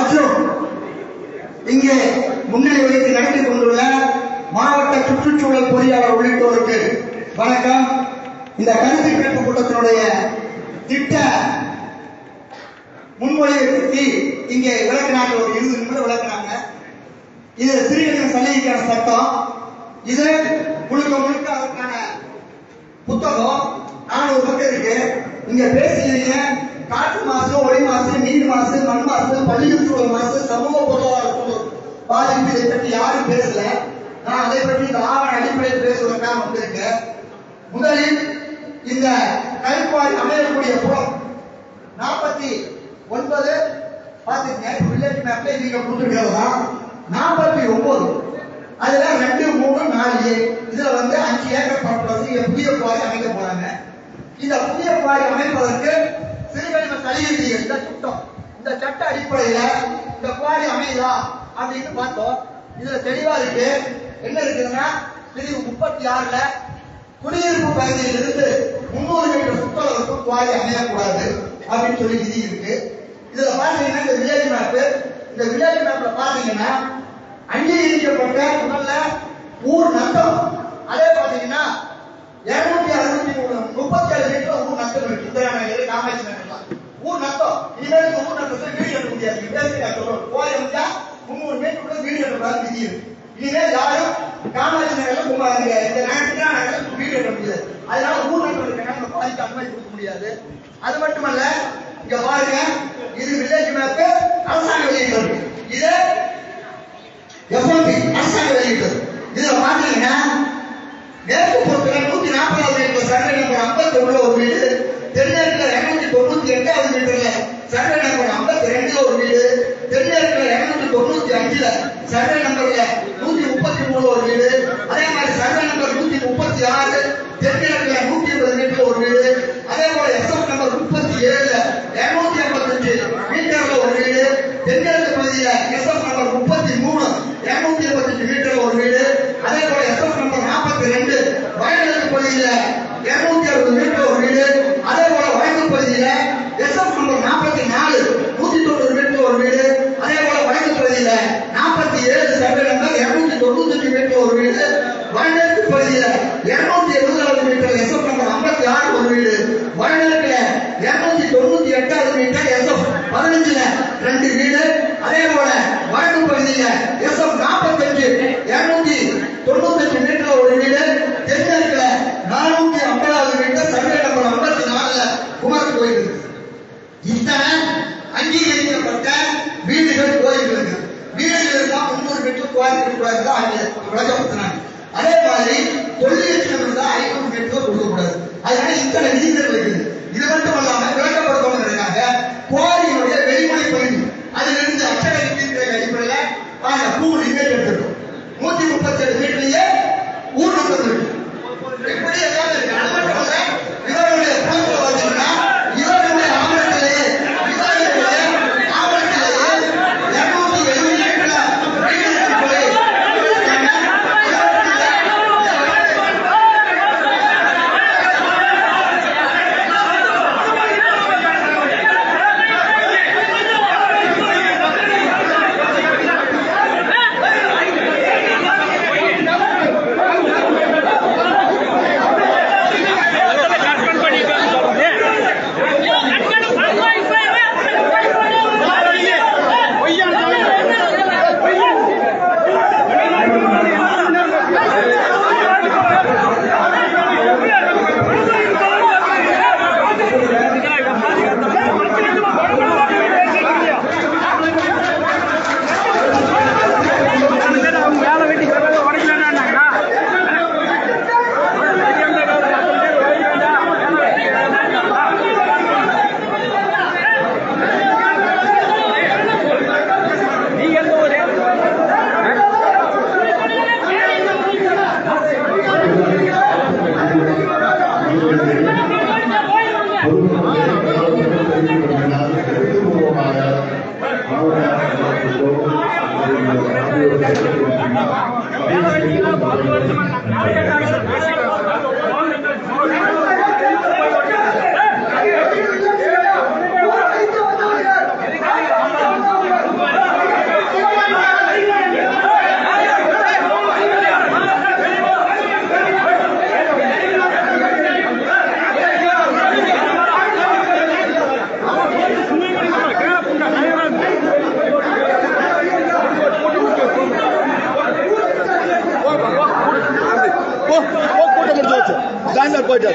மற்றும் இங்கே முன்னிலை வைத்து நடத்தி கொண்டுள்ள மாவட்ட சுற்றுச்சூழல் பொறியாளர் உள்ளிட்டோருக்கு வணக்கம். இந்த கருத்து கேட்பு கூட்டத்தினுடைய திட்ட முன்மொழியை பற்றி இங்கே விளக்கினாங்க ஒரு இருபது நிமிடம் விளக்குனாங்க. இது சிறுகணித சலுகைக்கான சட்டம். இது முழுக்க முழுக்க அதற்கான புத்தகம். நானூறு பக்கம் இருக்கு. இங்க பேசுறீங்க காற்று மாசு ஒளி மாசு நீர் மாசு மண் மாசு பள்ளிகள் சூழல் மாசு சமூக பொருளாதார பாதிப்பு இதை பற்றி யாரும் பேசல. நான் அதை பற்றி இந்த ஆவண அடிப்படையில் பேசுவதற்காக வந்திருக்கேன். முதலில் இந்த கல்வாரி அமையக்கூடிய புறம். நாற்பத்தி ஒன்பது பாத்துக்கங்க வில்லேஜ் மேப்ல நீங்க கொடுத்துருக்கிறதா? நாற்பத்தி ஒன்பது. அதுல ரெண்டு மூணு நாலு ஏழு இதுல வந்து அஞ்சு ஏக்கர் பரப்பளவு இங்க புதிய குவாரி அமைக்க போறாங்க. இந்த புதிய குவாரி அமைப்பதற்கு சிறுகழிவு சலுகை இந்த சட்டம் இந்த சட்ட அடிப்படையில இந்த குவாரி அமையுதா அப்படின்னு பார்த்தோம். இதுல தெளிவா இருக்கு. என்ன இருக்குதுன்னா பிரிவு முப்பத்தி ஆறுல குடியிருப்பு பகுதியில் இருந்து முன்னூறு மீட்டர் சுற்றளவுக்கு குவாரி அமையக்கூடாது அப்படின்னு சொல்லி விதி இருக்கு. இதுல பாத்தீங்கன்னா இந்த வில்லேஜ் மேப் இந்த வில்லேஜ் மேப்ல பாத்தீங்கன்னா அங்கீகரிக்கப்பட்ட முதல்ல ஊர் நத்தம் அதே பாத்தீங்கன்னா இருநூத்தி மீட்டர் ஊர் நட்டம் இருக்கு. காமாட்சி நகர்லாம் ஊர் நட்டம் இனிமேல் ஊர் நட்டத்தை வீடு கட்ட முடியாது. இண்டஸ்ட்ரி சொல்றோம் கோயில் வந்தா முந்நூறு வீடு கட்டக்கூடாது விதி இருக்கு. இனிமேல் யாரும் காமாட்சி நகர்ல இந்த நேரத்துல நகர்ல வீடு கட்ட முடியாது. அதனால ஊர் நட்டம் நம்ம பாதிக்கு அனுமதி கொடுக்க முடியாது. அது மட்டுமல்ல இங்க பாருங்க இது வில்லேஜ் மேப்பு அரசாங்க வெளியிட்டது இது எஃப்எம்பி அரசாங்க வெளியிட்டது இதுல பாத்தீங்கன்னா மேற்கு புறத்துல நூத்தி நாற்பதாவது மீட்டர் சர்வே நம்பர் ஐம்பத்தி உள்ள ஒரு வீடு தென்மேற்குல இருநூத்தி தொண்ணூத்தி எட்டாவது மீட்டர்ல சர்வே நம்பர் ஐம்பத்தி ரெண்டுல ஒரு வீடு தென்மேற்குல இருநூத்தி தொண்ணூத்தி அஞ்சுல சர்வே நம்பர்ல நூத்தி முப்பத்தி மூணு ஒரு வீடு அதே மாதிரி சர்வே நம்பர் நூத்தி முப்பத்தி ஆறு தென்கிழக்குல நூத்தி இருபது மீட்டர் ஒரு வீடு அதே போல எஸ்எஃப் நம்பர் முப்பத்தி ஏழுல இருநூத்தி ஐம்பத்தஞ்சு மீட்டர்ல ஒரு வீடு தென்கிழக்கு பகுதியில எஸ்எஃப் நம்பர் முப்பத்தி மூணு இருநூத்தி இருபத்தஞ்சு மீட்டர்ல ஒரு வீடு அதே போல எஸ்எஃப் நம்பர் நாற்பத்தி ரெண்டு வயநாடு பகுதியில இருநூத்தி அறுபது மீட்டர் ஒரு வீடு அதே போல வடக்கு பகுதியில எஸ்எஃப் நம்பர் நாற்பத்தி நாலு நூத்தி தொண்ணூறு மீட்டர் ஒரு வீடு அதே போல வடக்கு பகுதியில நாற்பத்தி ஏழு சர்வே நம்பர் இருநூத்தி தொண்ணூத்தி மீட்டர் ஒரு வீடு வடக்கு பகுதியில இருநூத்தி எழுபதாவது மீட்டர் எஸ்எஃப் நம்பர் ஐம்பத்தி ஆறு ஒரு வீடு வடகிழக்குல இருநூத்தி தொண்ணூத்தி எட்டாவது மீட்டர் எஸ்எஃப் பதினஞ்சுல ரெண்டு வீடு அதே போல வடக்கு பகுதியில எஸ்எஃப் நாற்பத்தஞ்சு இருநூத்தி தொண்ணூத்தஞ்சு மீட்டர் ஒரு வீடு தென்மேற்குல நானூத்தி ஐம்பதாவது மீட்டர் சர்வே நம்பர் ஐம்பத்தி நாலுல குமார் கோயில் இருக்கு இத்தனை அங்கீகரிக்கப்பட்ட வீடுகள் கோயில்களுக்கு வீடுகள் இருந்தா முன்னூறு மீட்டர் கோயில் கூடாது தான் அங்கே விளக்கப்படுத்தினாங்க அதே மாதிரி தொழிலட்சம் இருந்தா ஐநூறு மீட்டர் கொடுக்கக்கூடாது அதனால இத்தனை ¡Cállate, cabrón! কোটা মধ্যে হচ্ছে গান্ডার কয়টা?